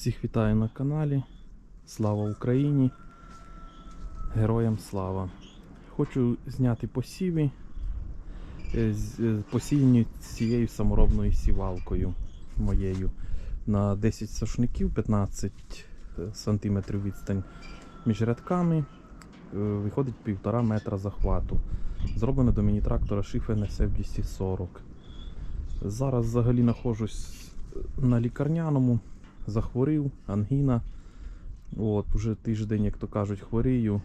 Всіх вітаю на каналі. Слава Україні! Героям слава! Хочу зняти посіви е, е, посіяні цією саморобною сівалкою моєю на 10 сошників, 15 см відстань між рядками. Е, Виходить півтора метра захвату. Зроблено до міні-трактора Шифен SF 240. Зараз взагалі знаходжусь на лікарняному захворів, ангіна. От, вже тиждень, як то кажуть, хворію.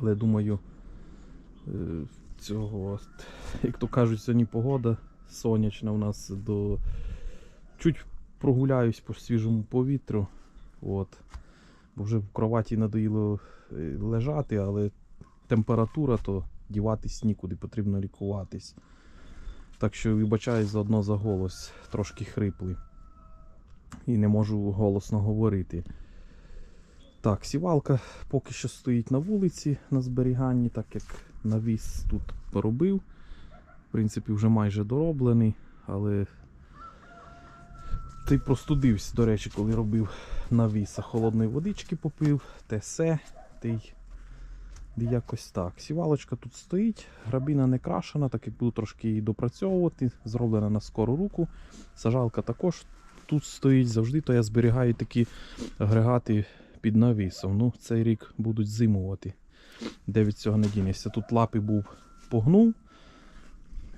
Але думаю, е, цього, як то кажуть, сьогодні погода сонячна у нас до. Чуть прогуляюсь по свіжому повітрю. От. Бо вже в кроваті надоїло е, лежати, але температура, то діватись нікуди, потрібно лікуватись. Так що вибачаюсь заодно за голос, трошки хриплий і не можу голосно говорити. Так, сівалка поки що стоїть на вулиці на зберіганні, так як навіс тут робив. В принципі, вже майже дороблений, але ти простудився, до речі, коли робив навіс, а холодної водички попив, те се, ти якось так. Сівалочка тут стоїть, грабіна не крашена, так як буду трошки її допрацьовувати, зроблена на скору руку. Сажалка також тут стоїть завжди, то я зберігаю такі агрегати під навісом. Ну, цей рік будуть зимувати. Де від цього не дінешся. Тут лапи був погнув,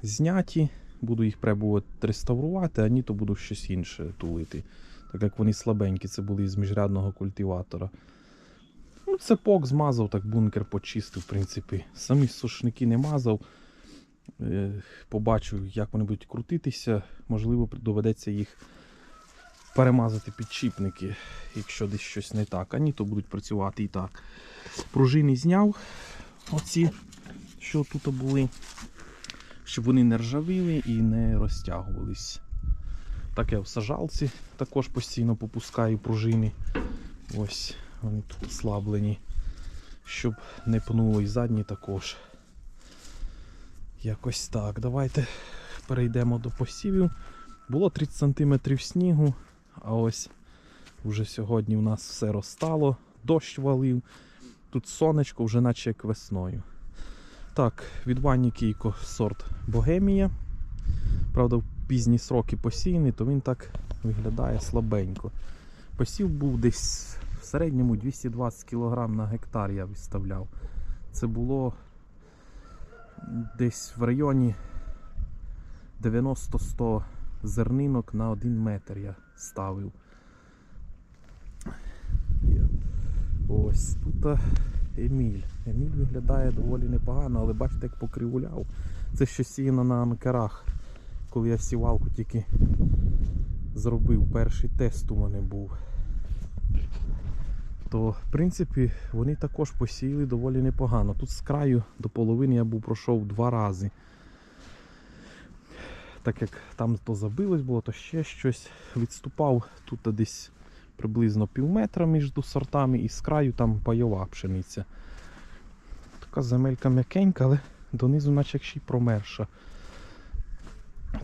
зняті, буду їх пробувати реставрувати, а ні, то буду щось інше тулити. Так як вони слабенькі, це були з міжрядного культиватора. Ну, цепок змазав, так бункер почистив, в принципі. Самі сушники не мазав. Побачив, як вони будуть крутитися. Можливо, доведеться їх перемазати підшипники, якщо десь щось не так. А ні, то будуть працювати і так. Пружини зняв оці, що тут були, щоб вони не ржавіли і не розтягувались. Так я в сажалці також постійно попускаю пружини. Ось вони тут ослаблені, щоб не пнуло і задні також. Якось так. Давайте перейдемо до посівів. Було 30 см снігу, а ось вже сьогодні у нас все розстало, дощ валив. Тут сонечко вже наче як весною. Так, від Вані Кійко сорт Богемія. Правда, в пізні сроки посіяний, то він так виглядає слабенько. Посів був десь в середньому 220 кг на гектар я виставляв. Це було десь в районі 90-100 зернинок на 1 метр я ставив. Ось тут Еміль. Еміль виглядає доволі непогано, але бачите, як покривуляв. Це що сіяно на анкерах. Коли я сівалку тільки зробив, перший тест у мене був. То, в принципі, вони також посіяли доволі непогано. Тут з краю до половини я був пройшов два рази. Так як там то забилось було, то ще щось відступав тут десь приблизно пів метра між сортами і з краю там пайова пшениця. Така земелька м'якенька, але донизу наче як ще й промерша.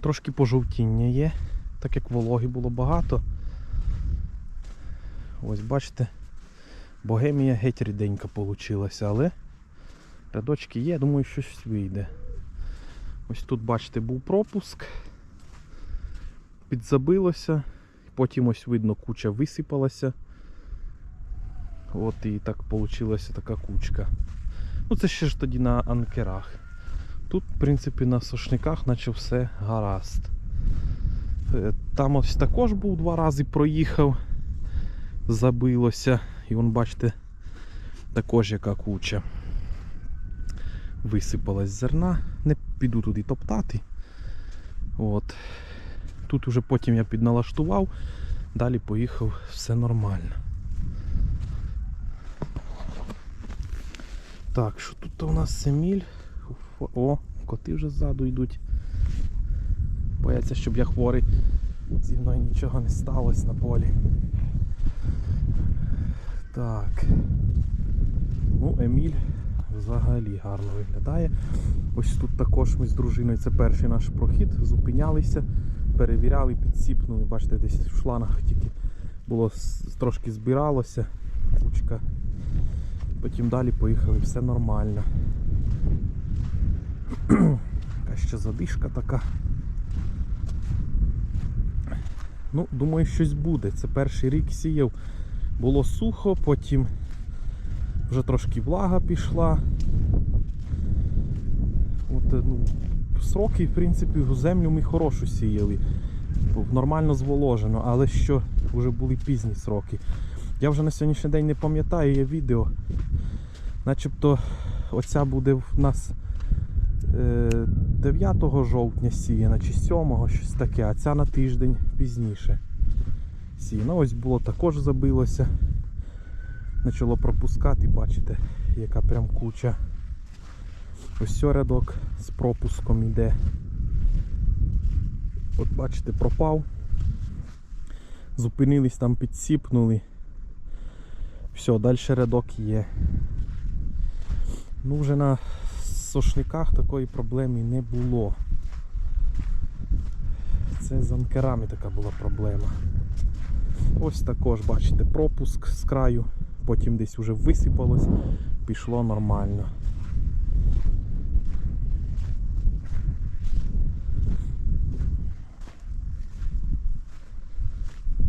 Трошки пожовтіння є, так як вологи було багато. Ось бачите, богемія геть ріденька получилася, але рядочки є, думаю, щось вийде. Ось тут, бачите, був пропуск. Підзабилося, потім ось видно куча висипалася. От і так вийшла така кучка. Ну це ще ж тоді на анкерах. Тут, в принципі, на сошниках наче все гаразд. Е, Там ось також був два рази проїхав, забилося. І вон, бачите, також яка куча. Висипалась зерна. Не піду туди топтати. От. Тут уже потім я підналаштував, далі поїхав, все нормально. Так, що тут у нас Семіль? О, коти вже ззаду йдуть. Бояться, щоб я хворий. Зі мною нічого не сталося на полі. Так. Ну, Еміль взагалі гарно виглядає. Ось тут також ми з дружиною, це перший наш прохід, зупинялися, перевіряли, підсіпнули, бачите, десь в шлангах тільки було трошки збиралося, кучка. Потім далі поїхали, все нормально. Яка ще задишка така. Ну, думаю, щось буде. Це перший рік сіяв. Було сухо, потім вже трошки влага пішла. От, е, ну, сроки, в принципі, в землю ми хорошу сіяли. Нормально зволожено, але що вже були пізні сроки. Я вже на сьогоднішній день не пам'ятаю, є відео. Начебто оця буде в нас е, 9 жовтня сіяна чи 7 щось таке, а ця на тиждень пізніше сіяна. Ось було також забилося. Почало пропускати, бачите, яка прям куча. Ось рядок з пропуском іде. От бачите, пропав. Зупинились там, підсіпнули. Все, далі рядок є. Ну, вже на сошниках такої проблеми не було. Це з анкерами така була проблема. Ось також, бачите, пропуск з краю, потім десь вже висипалось, пішло нормально.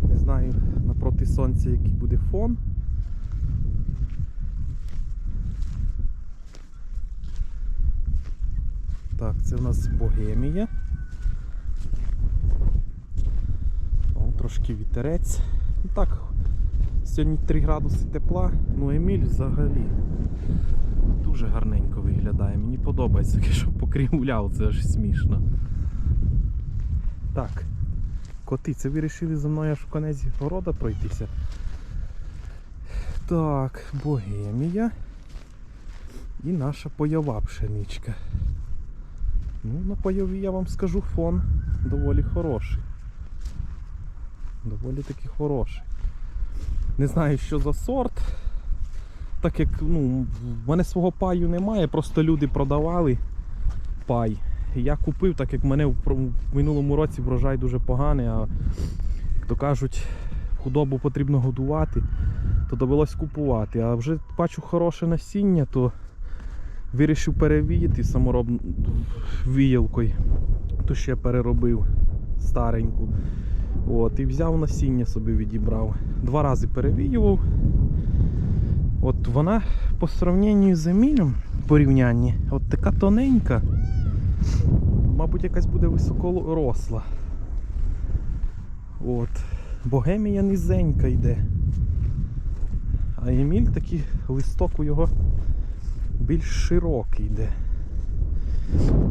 Не знаю напроти сонця який буде фон. Так, це в нас Богемія. О, трошки вітерець. Ну так, сьогодні 3 градуси тепла, ну Еміль взагалі дуже гарненько виглядає. Мені подобається, що покрівляв, це аж смішно. Так, коти, це вирішили за мною аж в конець города пройтися. Так, Богемія. І наша пайова пшеничка. Ну, на пайові я вам скажу фон доволі хороший. Доволі таки хороший. Не знаю, що за сорт. Так як ну, в мене свого паю немає, просто люди продавали пай. Я купив, так як мене в минулому році врожай дуже поганий, а як то кажуть, худобу потрібно годувати, то довелось купувати. А вже бачу хороше насіння, то вирішив перевіяти самороб віялкою. То ще переробив стареньку. От, і взяв насіння собі відібрав. Два рази перевіював. От вона по сравненню з Емілем порівнянні, от така тоненька. Мабуть, якась буде високоросла. От. Богемія низенька йде. А Еміль такий листок у його більш широкий йде.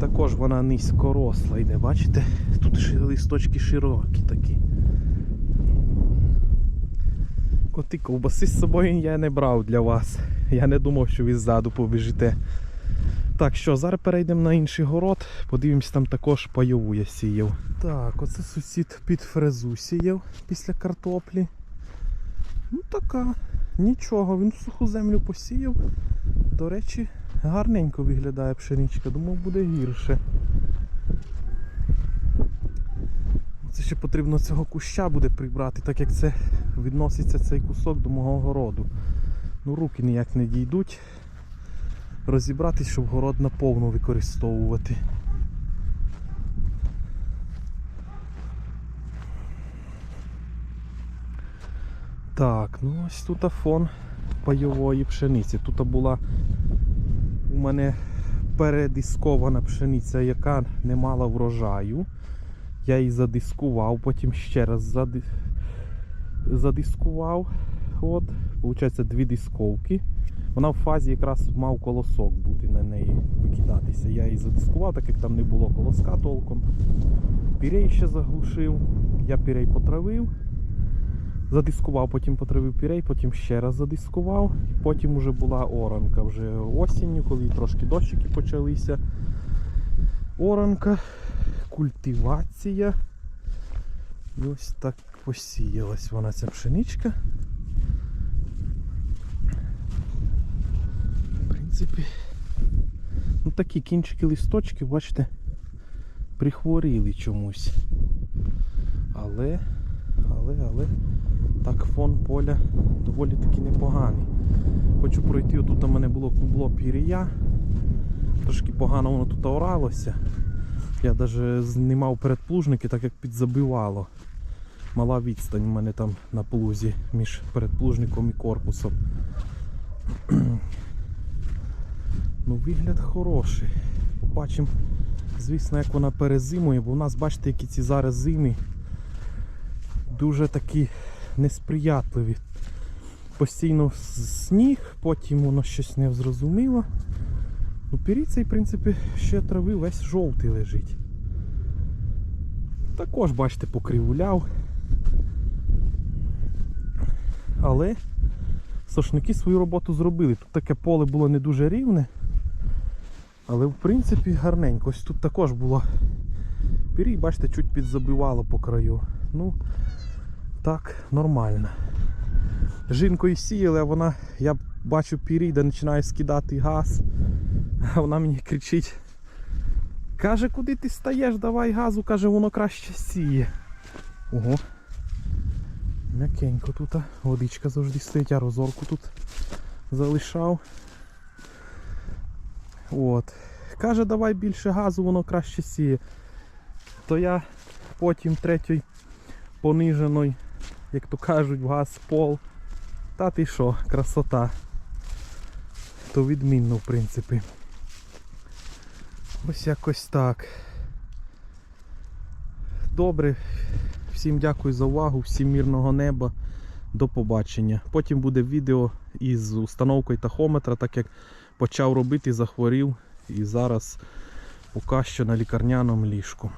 Також вона низькоросла йде, бачите? Тут листочки широкі такі. Коти ковбаси з собою я не брав для вас. Я не думав, що ви ззаду побіжите. Так що, зараз перейдемо на інший город, подивимось, там також пайову я сіяв. Так, оце сусід під фрезу сіяв після картоплі. Ну така, нічого, він суху землю посіяв. До речі, гарненько виглядає пшеничка, думав буде гірше. Це ще потрібно цього куща буде прибрати, так як це відноситься цей кусок до мого городу. Ну руки ніяк не дійдуть. Розібратись, щоб город наповну використовувати. Так, ну ось тут фон пайової пшениці. Тут була у мене передискована пшениця, яка не мала врожаю. Я її задискував, потім ще раз зади... задискував. От, Получається дві дисковки. Вона в фазі якраз мав колосок бути на неї викидатися. Я її задискував, так як там не було колоска толком. Пірей ще заглушив, я пірей потравив, задискував, потім потравив пірей, потім ще раз задискував. Потім вже була оранка вже осінню, коли трошки дощики почалися. Оранка, культивація. І ось так посіялась вона ця пшеничка. В принципі, ну такі кінчики листочки, бачите, прихворіли чомусь. Але, але, але Так, фон поля доволі таки непоганий. Хочу пройти, отут у мене було кубло пірія. Трошки погано воно тут оралося. Я навіть знімав передплужники, так як підзабивало. Мала відстань у мене там на плузі між передплужником і корпусом. ну, вигляд хороший. Побачимо, звісно, як вона перезимує, бо у нас, бачите, які ці зараз зими дуже такі несприятливі. Постійно сніг, потім воно щось не зрозуміло. Ну, пірій цей, в принципі, ще трави весь жовтий лежить. Також, бачите, покривуляв. Але сошники свою роботу зробили. Тут таке поле було не дуже рівне. Але в принципі гарненько. Ось тут також було пірій, бачите, чуть підзабивало по краю. Ну, так, нормально. Жінкою сіяли, а вона, я бачу пірій, де починає скидати газ. А вона мені кричить. Каже, куди ти стаєш, давай газу, каже, воно краще сіє. Ого. М'якенько тут, водичка завжди стоїть, я розорку тут залишав. От. Каже, давай більше газу, воно краще сіє. То я потім третій понижений, як то кажуть, в газ пол. Та ти що, красота. То відмінно, в принципі. Ось якось так. Добре. Всім дякую за увагу, всім мирного неба. До побачення. Потім буде відео із установкою тахометра, так як почав робити, захворів і зараз поки що на лікарняному ліжку.